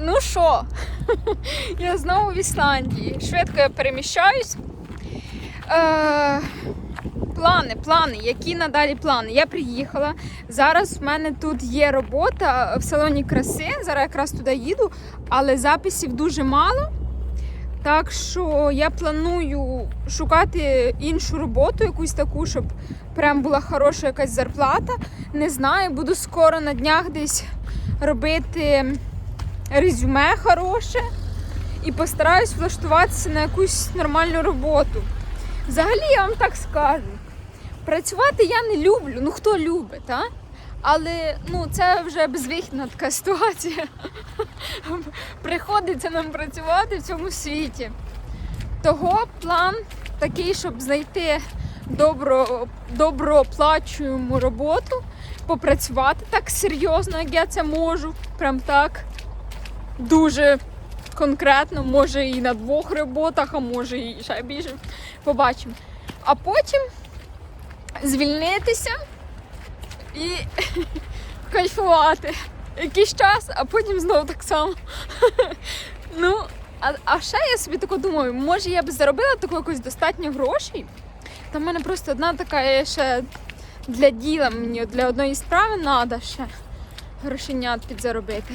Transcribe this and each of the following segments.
Ну що, я знову в Ісландії. Швидко я переміщаюсь. Е, плани, плани, які надалі плани? Я приїхала. Зараз в мене тут є робота в салоні краси. Зараз якраз туди їду, але записів дуже мало. Так що я планую шукати іншу роботу, якусь таку, щоб прям була хороша якась зарплата. Не знаю, буду скоро на днях десь робити резюме хороше і постараюсь влаштуватися на якусь нормальну роботу. Взагалі, я вам так скажу. Працювати я не люблю. Ну хто любить, а? Але ну, це вже безвихідна така ситуація. Приходиться нам працювати в цьому світі. Того план такий, щоб знайти добро, роботу, попрацювати так серйозно, як я це можу. Прям так дуже конкретно, може і на двох роботах, а може і ще більше. Побачимо. А потім звільнитися і кайфувати якийсь час, а потім знову так само. Ну, а, а ще я собі тако думаю, може я б заробила таку якось достатньо грошей. Та в мене просто одна така ще для діла мені для одної справи треба ще грошенят підзаробити.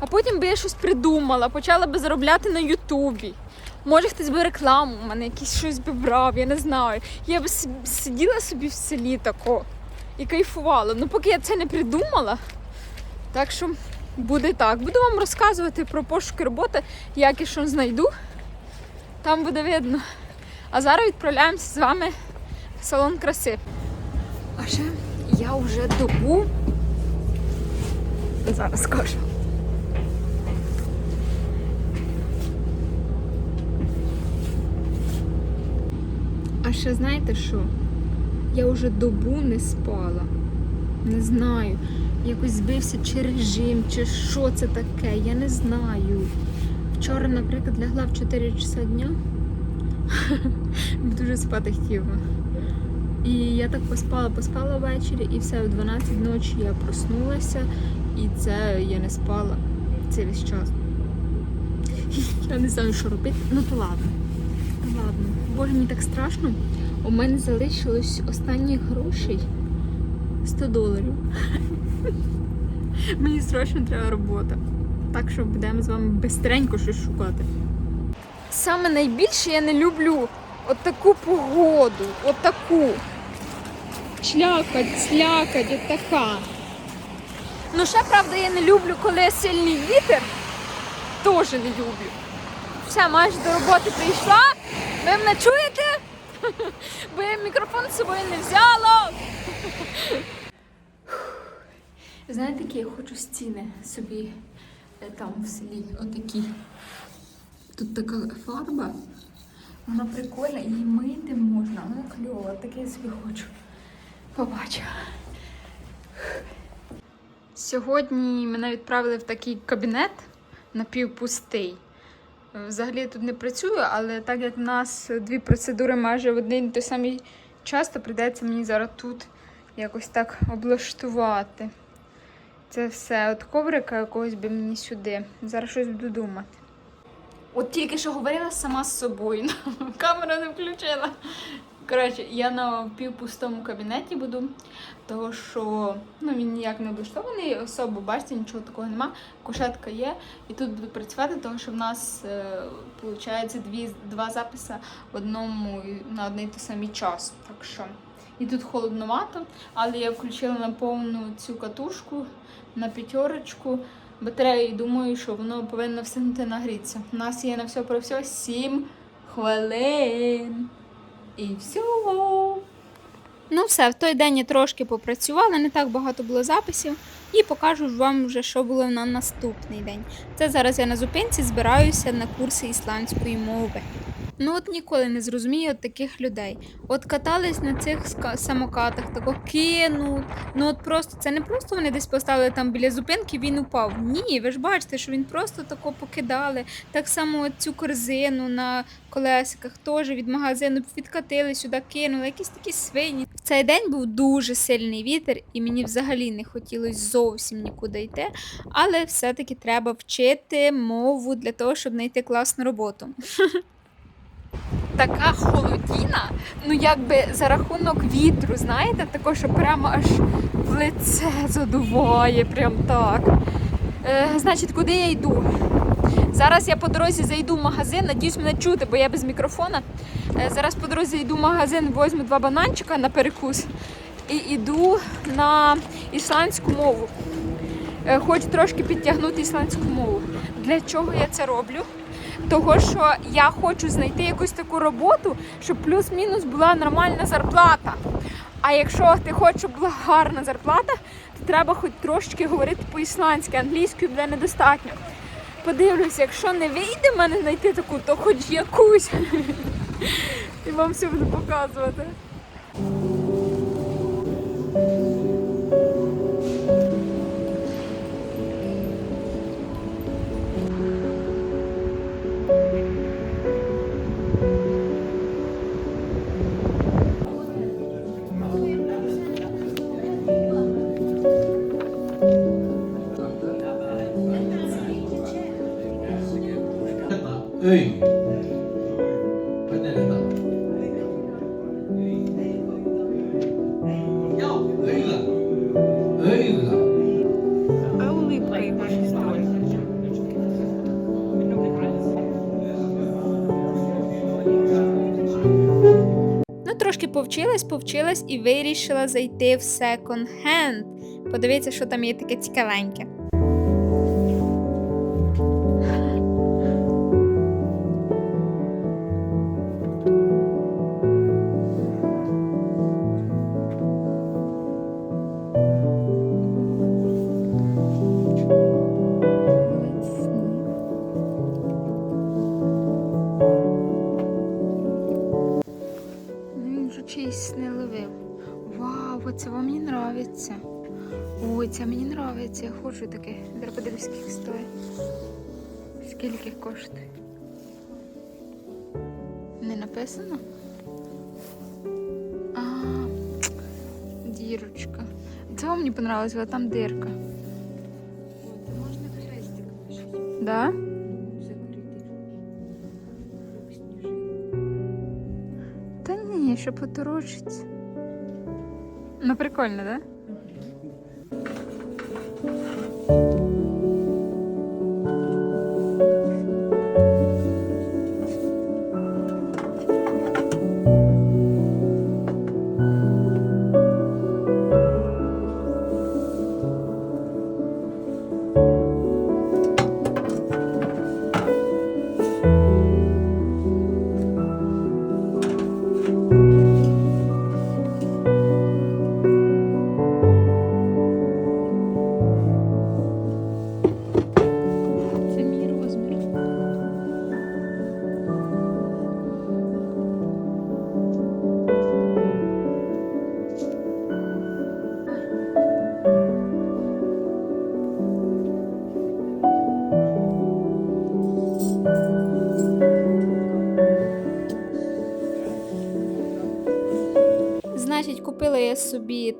А потім би я щось придумала, почала би заробляти на Ютубі. Може хтось би рекламу у мене якийсь щось би брав, я не знаю. Я б сиділа собі в селі тако і кайфувала. Ну поки я це не придумала. Так що буде так. Буду вам розказувати про пошуки роботи, як і що знайду. Там буде видно. А зараз відправляємося з вами в салон краси. А ще я вже добу. Зараз скажу. А ще знаєте що? Я вже добу не спала. Не знаю. Якось збився чи режим, чи що це таке, я не знаю. Вчора, наприклад, лягла в 4 часа дня. Дуже спати хотіла. І я так поспала, поспала ввечері, і все, о 12 ночі я проснулася, і це я не спала цей весь час. Я не знаю, що робити. Ну то ладно. Боже, мені так страшно. У мене залишилось останніх грошей 100 доларів. Мені срочно треба робота. Так що будемо з вами бистренько щось шукати. Саме найбільше я не люблю от таку погоду, от таку. Шлякать, слякать, от така. Ну, ще правда, я не люблю, коли сильний вітер. Теж не люблю. Все, майже до роботи прийшла. Ви мене чуєте? Бо я мікрофон з собою не взяла. Знаєте, які я хочу стіни собі е, там в селі, отакі. Тут така фарба, вона прикольна, її мити можна, вона кльова, таке я собі хочу. Побачу. Сьогодні мене відправили в такий кабінет напівпустий. Взагалі я тут не працюю, але так як в нас дві процедури майже в один той самий час, то прийдеться мені зараз тут якось так облаштувати. Це все. От коврика якогось би мені сюди. Зараз щось буду думати. От тільки що говорила сама з собою. Камера не включила. Коротше, я на півпустому кабінеті буду, того що ну, він ніяк не облаштований, особо, бачите, нічого такого нема. Кушетка є, і тут буду працювати, тому що в нас е, виходить дві, два записи в одному і- на одний той самий час. Так що. І тут холодновато, але я включила на повну цю катушку на п'ятерочку батарею і думаю, що воно повинно встигнути нагрітися. У нас є на все про все 7 хвилин. І всього. Ну, все, в той день я трошки попрацювала, не так багато було записів. І покажу вам вже, що було на наступний день. Це зараз я на зупинці збираюся на курси ісландської мови. Ну от ніколи не зрозумію таких людей. От катались на цих самокатах, тако кинуть. Ну от просто це не просто вони десь поставили там біля зупинки, він упав. Ні, ви ж бачите, що він просто тако покидали. Так само цю корзину на колесиках теж від магазину відкатили сюди, кинули, якісь такі свині. В цей день був дуже сильний вітер, і мені взагалі не хотілося зовсім нікуди йти. Але все-таки треба вчити мову для того, щоб знайти класну роботу. Така холодіна, ну якби за рахунок вітру, знаєте, також що прямо аж в лице задуває, прям так. Е, значить, куди я йду? Зараз я по дорозі зайду в магазин, надіюсь мене чути, бо я без мікрофона. Е, зараз по дорозі йду в магазин, возьму два бананчика на перекус і йду на ісландську мову. Е, Хочу трошки підтягнути ісландську мову. Для чого я це роблю? Того, що я хочу знайти якусь таку роботу, щоб плюс-мінус була нормальна зарплата. А якщо ти хочеш, щоб була гарна зарплата, то треба хоч трошки говорити по-ісландськи, англійською буде недостатньо. Подивлюся, якщо не вийде в мене знайти таку, то хоч якусь. І вам все буду показувати. Повчилась, повчилась і вирішила зайти в секонд-хенд. Подивіться, що там є таке цікавеньке. Зараз скільки стоїть. Скільки коштує? Не написано? А, дірочка. Це вам мені понравилось, а там дирка. Можна хрестик вишити. Да? Та ні, що поторочиться. Ну, прикольно, да?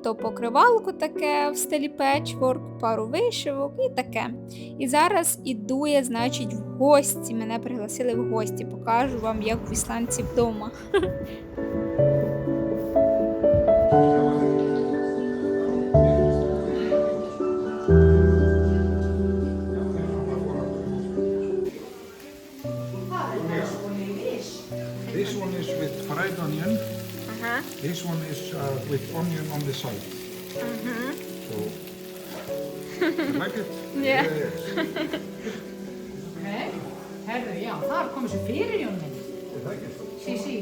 То покривалку таке в стилі печворк, пару вишивок і таке. І зараз іду я, значить, в гості. Мене пригласили в гості. Покажу вам, як в ісландці вдома. This one is uh, with onion on the side. So, you like it? Yeah. Yes. Nei, herru, já, þar fyrir Jón minn. You like it? Sí, sí.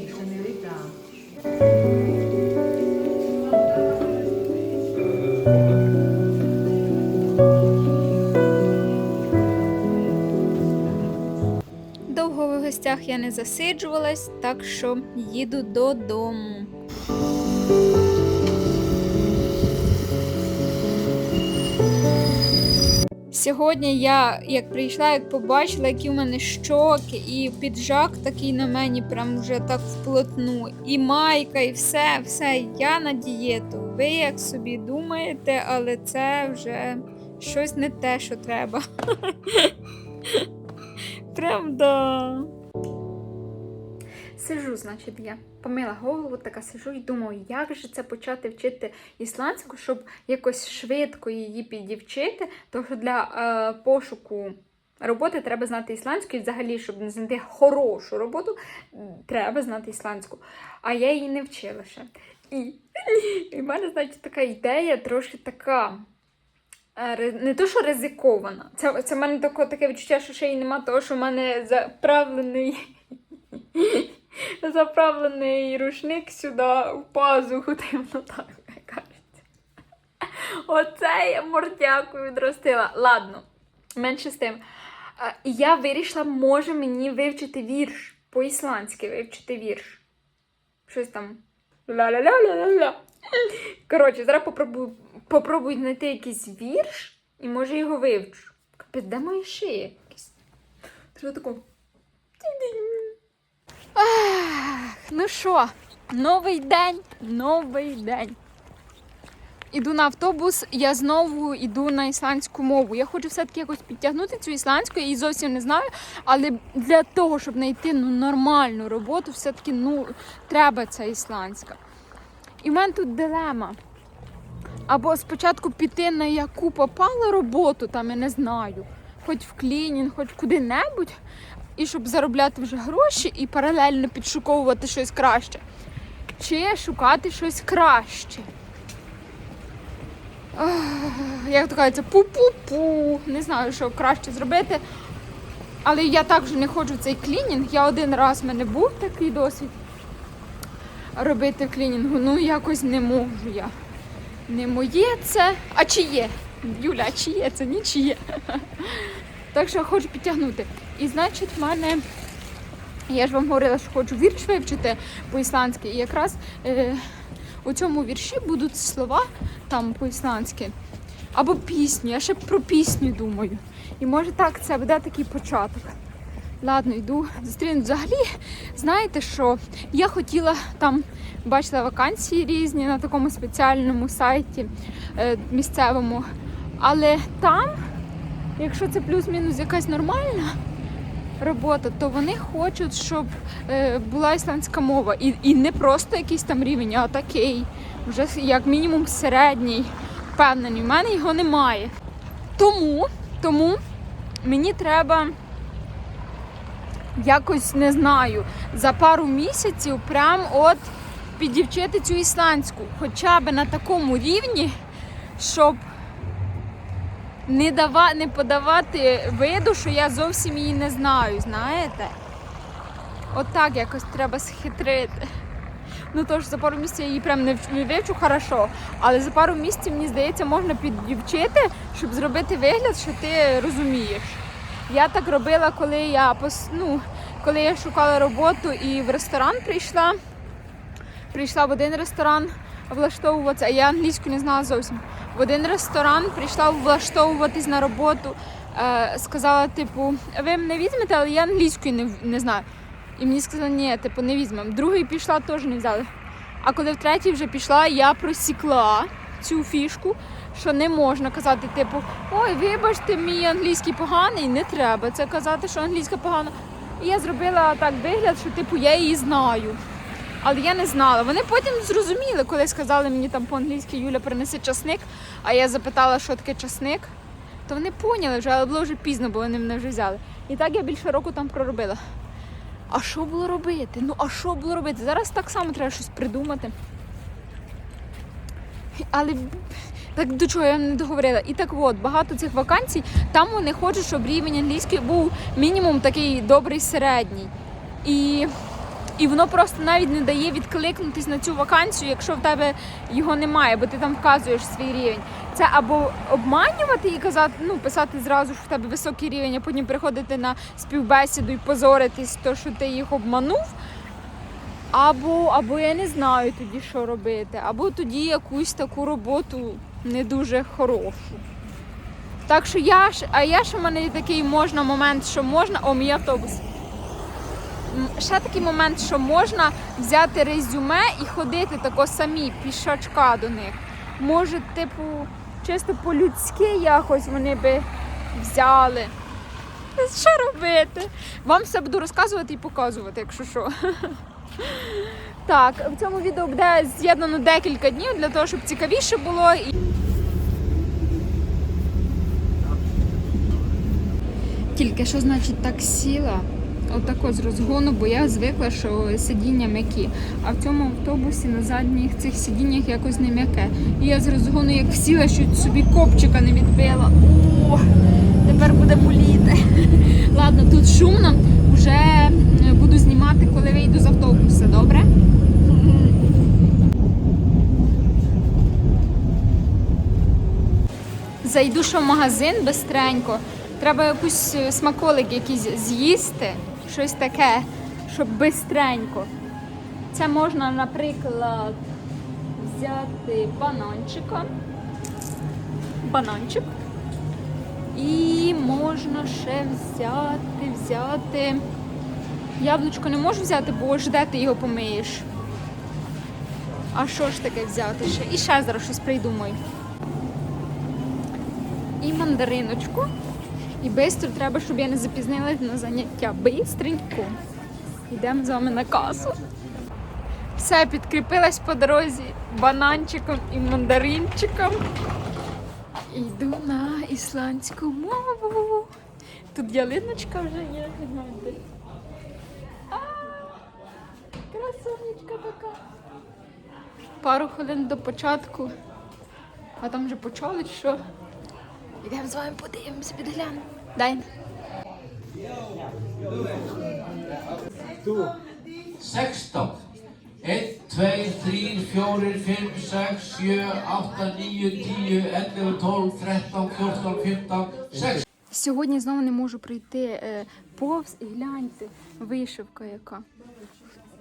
Довго ви гостях я не засиджувалась, так що їду додому. Сьогодні я як прийшла, як побачила, які у мене щоки, і піджак такий на мені, прям вже так вплотну. І майка, і все, все. Я на дієту. Ви як собі думаєте, але це вже щось не те, що треба. Правда. Сижу, значить, я помила голову, така сижу і думаю, як же це почати вчити ісландську, щоб якось швидко її підівчити, тому що для е, пошуку роботи треба знати ісландську, і взагалі, щоб знайти хорошу роботу, треба знати ісландську. А я її не вчила ще. І, і в мене, значить, така ідея трошки така. е, Не то, що ризикована. Це, це в мене таке, таке відчуття, що ще й нема того, що в мене заправлений заправлений рушник сюди в пазуху, воно так кажеться. Оце я мордяку відростила. Ладно, менше з тим. Я вирішила, може мені вивчити вірш. По-ісландськи вивчити вірш. Щось там. Ла-ла-ла-ла-ла-ла. Коротше, зараз попробую, попробую знайти якийсь вірш і може його вивчу. Капець, де шия? Якась? Треба таку. Ах, ну що, новий день, новий день. Іду на автобус, я знову йду на ісландську мову. Я хочу все-таки якось підтягнути цю ісландську, я її зовсім не знаю. Але для того, щоб знайти ну, нормальну роботу, все-таки ну, треба ця ісландська. І в мене тут дилема. Або спочатку піти на яку попала роботу, там я не знаю, хоч в клінінг, хоч куди-небудь, і щоб заробляти вже гроші і паралельно підшуковувати щось краще. Чи шукати щось краще. Ах, Як то кажеться, пу-пу-пу. Не знаю, що краще зробити. Але я також не ходжу в цей клінінг. Я один раз в мене був такий досвід робити клінінгу. Ну, якось не можу я. Не моє це. А чи є? Юля, а чи є це? Нічиє. Так що я хочу підтягнути. І значить, в мене. Я ж вам говорила, що хочу вірш вивчити по-ісландськи. І якраз е, у цьому вірші будуть слова там по-ісландськи. Або пісню. Я ще про пісню думаю. І може так, це буде такий початок. Ладно, йду зустріну. Взагалі, знаєте що? Я хотіла там бачила вакансії різні на такому спеціальному сайті е, місцевому. Але там, якщо це плюс-мінус якась нормальна робота, то вони хочуть, щоб е, була ісландська мова. І, і не просто якийсь там рівень, а такий, вже як мінімум середній, впевнений. У мене його немає. Тому, тому мені треба якось не знаю, за пару місяців прям от підівчити цю ісландську, хоча б на такому рівні, щоб не, дава, не подавати виду, що я зовсім її не знаю, знаєте? Отак якось треба схитрити. Ну тож за пару місяців я її прям не вивчу хорошо, але за пару місяців, мені здається, можна підівчити, щоб зробити вигляд, що ти розумієш. Я так робила, коли я ну, коли я шукала роботу і в ресторан прийшла. Прийшла в один ресторан влаштовуватися, а я англійську не знала зовсім. В один ресторан прийшла влаштовуватись на роботу. Е, сказала, типу, ви мене візьмете, але я англійської не, не знаю. І мені сказали, ні, типу, не візьмемо. Другий пішла, теж не взяли. А коли в третій вже пішла, я просікла цю фішку, що не можна казати, типу, ой, вибачте, мій англійський поганий, не треба це казати, що англійська погана. І я зробила так вигляд, що типу я її знаю. Але я не знала. Вони потім зрозуміли, коли сказали мені там по-англійськи Юля принеси часник, а я запитала, що таке часник, то вони поняли вже, але було вже пізно, бо вони мене вже взяли. І так я більше року там проробила. А що було робити? Ну, а що було робити? Зараз так само треба щось придумати. Але так до чого я не договорила. І так от, багато цих вакансій, там вони хочуть, щоб рівень англійської був мінімум такий добрий середній. І І воно просто навіть не дає відкликнутись на цю вакансію, якщо в тебе його немає, бо ти там вказуєш свій рівень. Це або обманювати і казати, ну писати зразу, що в тебе високий рівень, а потім приходити на співбесіду і позоритись, то що ти їх обманув. Або, або я не знаю тоді, що робити, або тоді якусь таку роботу не дуже хорошу. Так що я а я ж у мене такий можна момент, що можна. О, мій автобус. Ще такий момент, що можна взяти резюме і ходити тако самі, пішачка до них. Може, типу, чисто по-людськи якось вони би взяли. Що робити? Вам все буду розказувати і показувати, якщо що. Так, в цьому відео буде з'єднано декілька днів для того, щоб цікавіше було. Тільки що значить так сіла, отако з розгону, бо я звикла, що сидіння м'які. А в цьому автобусі на задніх цих сидіннях якось не м'яке. І я з розгону як сіла, що собі копчика не відбила. О, тепер буде боліти. Ладно, тут шумно. Вже буду знімати, коли вийду з автобуса, добре? Зайду ще в магазин бистренько. Треба якусь е, смаколик якийсь з'їсти, щось таке, щоб бистренько. Це можна, наприклад, взяти бананчика. Бананчик. І можна ще взяти, взяти. Яблучко не можу взяти, бо ж де ти його помиєш. А що ж таке взяти ще? І ще зараз щось придумаю. І мандариночку. І швидко треба, щоб я не запізнилась на заняття. Бистренько. Йдемо з вами на касу. Все, підкріпилась по дорозі бананчиком і мандаринчиком. Йду на ісландську мову. Тут ялиночка вже є, гляньте. А, Красунечка така. Пару хвилин до початку. А там вже почали, що? Йдемо з вами подивимося, підглянемо. Дай. Sextán. Einn, tveir, þrýr, fjórir, fimm, sex, sjö, átta, níu, tíu, ellefu, tólf, þrettán, fjórtán, fimmtán, sex. Сьогодні знову не можу прийти е, повз і гляньте, вишивка яка.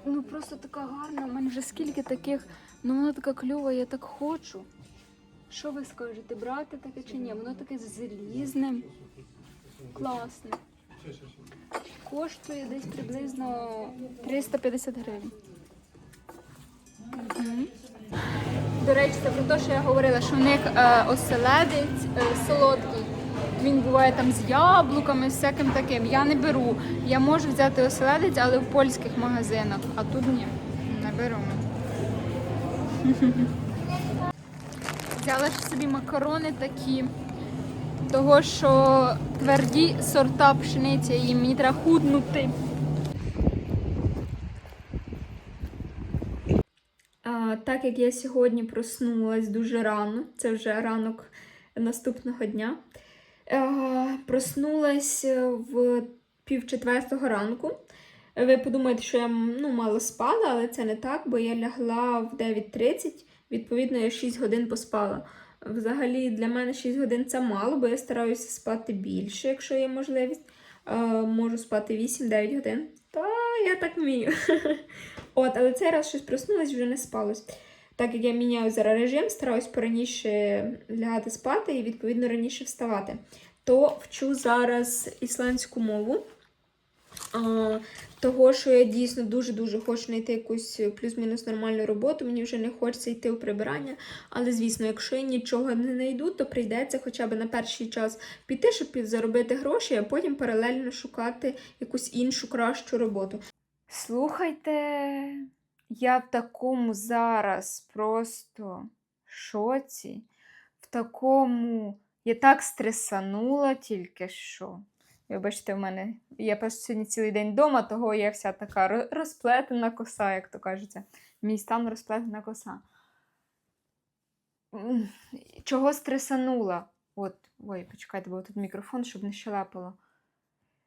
Ну просто така гарна. У мене вже скільки таких, ну вона така кльова, я так хочу. Що ви скажете, брати таке чи ні? Воно таке з залізним. Класне. Коштує десь приблизно 350 гривень. Мгм. До речі, це про те, що я говорила, що в них е, оселедець е, солодкий. Він буває там з яблуками, з всяким таким. Я не беру. Я можу взяти оселедець, але в польських магазинах. А тут ні, не беру. Взяла ж собі макарони такі, того що тверді сорта пшениці, і мені треба худнути. А, так як я сьогодні проснулась дуже рано, це вже ранок наступного дня. Е, проснулась в пів четвертого ранку. Ви подумаєте, що я ну, мало спала, але це не так, бо я лягла в 9.30, відповідно, я 6 годин поспала. Взагалі, для мене 6 годин це мало, бо я стараюся спати більше, якщо є можливість. Е, можу спати 8-9 годин. Та я так вмію. От, але цей раз щось проснулась, вже не спалось. Так як я міняю зараз режим, стараюсь пораніше лягати спати і відповідно раніше вставати. То вчу зараз ісландську мову. Того, що я дійсно дуже-дуже хочу знайти якусь плюс-мінус нормальну роботу. Мені вже не хочеться йти у прибирання. Але, звісно, якщо я нічого не знайду, то прийдеться хоча б на перший час піти, щоб заробити гроші, а потім паралельно шукати якусь іншу кращу роботу. Слухайте, я в такому зараз просто шоці, в такому. Я так стресанула тільки що. Вибачте, в мене я просто сьогодні цілий день вдома, того я вся така розплетена коса, як то кажеться. Мій стан розплетена коса. Чого стресанула? От, ой, почекайте, бо тут мікрофон, щоб не щелепало.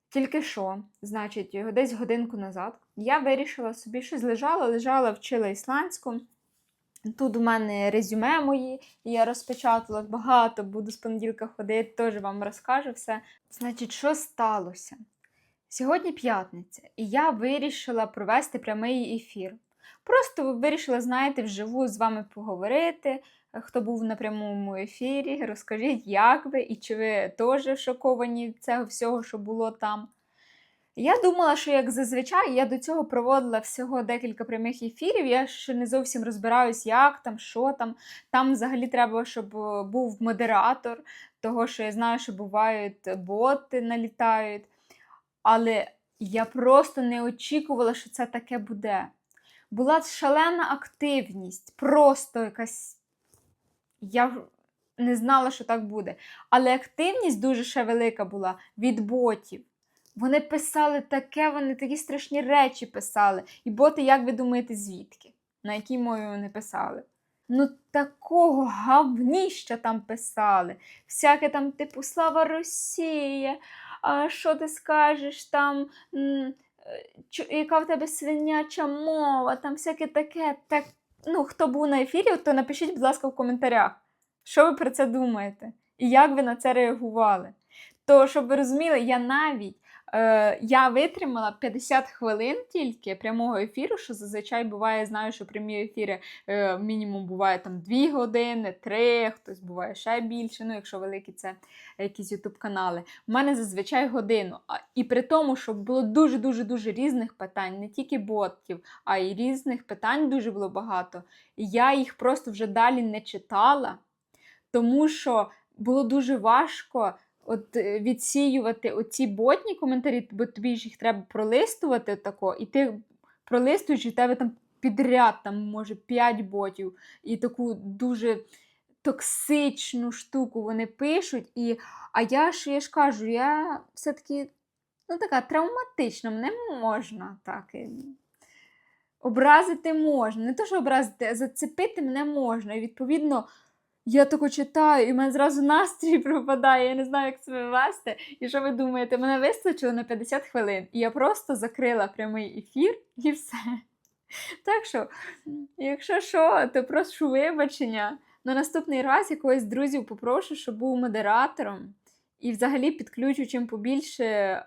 Тільки що, значить, десь годинку назад, я вирішила собі щось лежала, лежала, вчила ісландську. Тут у мене резюме мої, я розпечатала багато, буду з понеділка ходити, теж вам розкажу все. Значить, що сталося? Сьогодні п'ятниця, і я вирішила провести прямий ефір. Просто вирішила, знаєте, вживу з вами поговорити. Хто був на прямому ефірі, розкажіть, як ви і чи ви теж шоковані цього всього, що було там. Я думала, що як зазвичай я до цього проводила всього декілька прямих ефірів. Я ще не зовсім розбираюсь, як там, що там. Там взагалі треба, щоб е, був модератор, того що я знаю, що бувають боти налітають. Але я просто не очікувала, що це таке буде. Була шалена активність, просто якась. Я не знала, що так буде. Але активність дуже ще велика була від ботів. Вони писали таке, вони такі страшні речі писали. І боти, як ви думаєте, звідки? На якій мові вони писали? Ну, такого гавніща там писали. Всяке там, типу, слава Росія, а що ти скажеш там, яка в тебе свиняча мова, там всяке таке. Так, ну, хто був на ефірі, то напишіть, будь ласка, в коментарях, що ви про це думаєте і як ви на це реагували. То, щоб ви розуміли, я навіть е, я витримала 50 хвилин тільки прямого ефіру, що зазвичай буває, знаю, що прямі ефіри е, мінімум буває там 2 години, 3, хтось буває ще більше, ну якщо великі це якісь ютуб канали. У мене зазвичай годину. І при тому, що було дуже-дуже дуже різних питань, не тільки ботів, а й різних питань дуже було багато. Я їх просто вже далі не читала, тому що було дуже важко от е, відсіювати оці ботні коментарі, бо тобі ж їх треба пролистувати тако, і ти пролистуєш, і в тебе там підряд, там, може, 5 ботів, і таку дуже токсичну штуку вони пишуть. І, а я ж, я ж кажу, я все-таки ну, така травматична, мене можна так. е, Образити можна. Не то, що образити, а зацепити мене можна. І відповідно. Я тако читаю, і в мене зразу настрій пропадає, я не знаю, як себе вести. І що ви думаєте, мене вистачило на 50 хвилин, і я просто закрила прямий ефір і все. Так що, якщо що, то прошу вибачення. На наступний раз я когось з друзів попрошу, щоб був модератором. І взагалі підключу чим побільше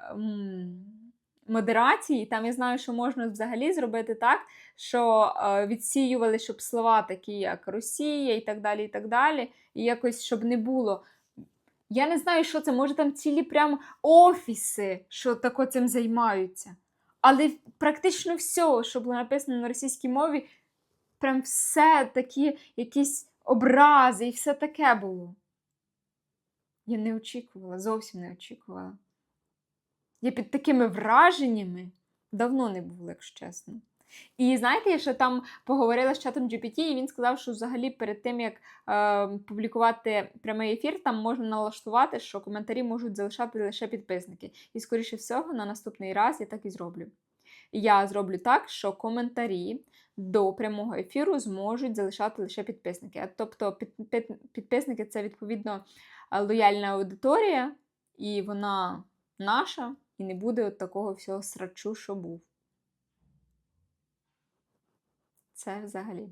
модерації. Там я знаю, що можна взагалі зробити так, що е, відсіювали, щоб слова такі, як Росія і так далі, і так далі. І якось, щоб не було. Я не знаю, що це, може там цілі прям офіси, що тако цим займаються. Але практично все, що було написано на російській мові, прям все такі якісь образи і все таке було. Я не очікувала, зовсім не очікувала. Я під такими враженнями давно не була, якщо чесно. І знаєте, я ще там поговорила з чатом GPT, і він сказав, що взагалі перед тим, як е, публікувати прямий ефір, там можна налаштувати, що коментарі можуть залишати лише підписники. І, скоріше всього, на наступний раз я так і зроблю. Я зроблю так, що коментарі до прямого ефіру зможуть залишати лише підписники. Тобто, під, під, підписники це відповідно лояльна аудиторія, і вона наша, і не буде от такого всього срачу, що був. Це взагалі.